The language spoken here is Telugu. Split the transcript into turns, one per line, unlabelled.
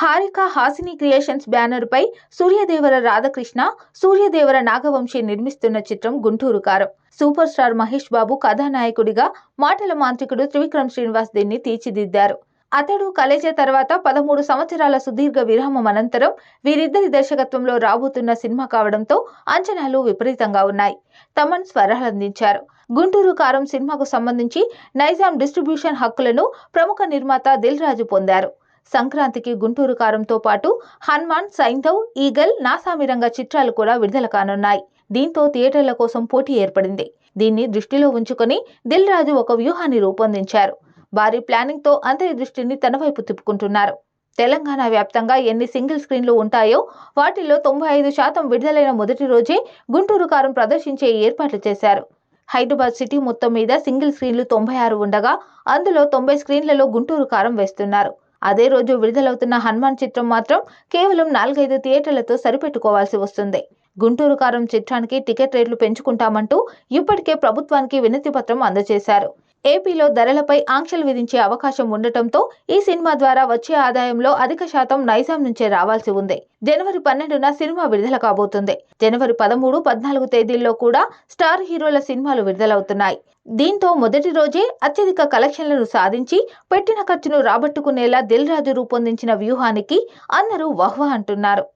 హారిక హాసిని క్రియేషన్స్ బ్యానర్ పై సూర్యదేవర రాధాకృష్ణ సూర్యదేవర నాగవంశి నిర్మిస్తున్న చిత్రం గుంటూరు కారం. సూపర్ స్టార్ మహేష్ బాబు కథానాయకుడిగా మాటల మాంత్రికుడు త్రివిక్రమ్ శ్రీనివాస్ దీన్ని తీర్చిదిద్దారు. అతడు కలేజ తర్వాత పదమూడు సంవత్సరాల సుదీర్ఘ విరామం అనంతరం వీరిద్దరి దర్శకత్వంలో రాబోతున్న సినిమా కావడంతో అంచనాలు విపరీతంగా ఉన్నాయి. తమన్ స్వరాలందించారు గుంటూరు కారం సినిమాకు సంబంధించి నైజాం డిస్ట్రిబ్యూషన్ హక్కులను ప్రముఖ నిర్మాత దిల్ రాజు పొందారు. సంక్రాంతికి గుంటూరు కారంతో పాటు హనుమాన్ సైంధవ్ ఈగల్ నాసామిరంగ చిత్రాలు కూడా విడుదల కానున్నాయి. దీంతో థియేటర్ల కోసం పోటీ ఏర్పడింది. దీన్ని దృష్టిలో ఉంచుకొని దిల్ రాజు ఒక వ్యూహాన్ని రూపొందించారు. భారీ ప్లానింగ్తో అందరి దృష్టిని తన వైపు తిప్పుకుంటున్నారు. తెలంగాణ వ్యాప్తంగా ఎన్ని సింగిల్ స్క్రీన్లు ఉంటాయో వాటిల్లో తొంభై ఐదు శాతం విడుదలైన మొదటి రోజే గుంటూరు కారం ప్రదర్శించే ఏర్పాట్లు చేశారు. హైదరాబాద్ సిటీ మొత్తం మీద సింగిల్ స్క్రీన్లు తొంభై ఆరు ఉండగా అందులో తొంభై స్క్రీన్లలో గుంటూరు కారం వేస్తున్నారు. అదే రోజు విడుదలవుతున్న హనుమాన్ చిత్రం మాత్రం కేవలం నాలుగైదు థియేటర్లతో సరిపెట్టుకోవాల్సి వస్తుంది. గుంటూరు కారం చిత్రానికి టికెట్ రేట్లు పెంచుకుంటామంటూ ఇప్పటికే ప్రభుత్వానికి వినతి పత్రం అందజేశారు. ఏపీలో ధరలపై ఆంక్షలు విధించే అవకాశం ఉండటంతో ఈ సినిమా ద్వారా వచ్చే ఆదాయంలో అధిక శాతం నైజాం నుంచే రావాల్సి ఉంది. జనవరి పన్నెండున సినిమా విడుదల కాబోతుంది. జనవరి పదమూడు పద్నాలుగు తేదీల్లో కూడా స్టార్ హీరోల సినిమాలు విడుదలవుతున్నాయి. దీంతో మొదటి రోజే అత్యధిక కలెక్షన్లను సాధించి పెట్టిన ఖర్చును రాబట్టుకునేలా దిల్ రాజు రూపొందించిన వ్యూహానికి అందరూ వహ్వా అంటున్నారు.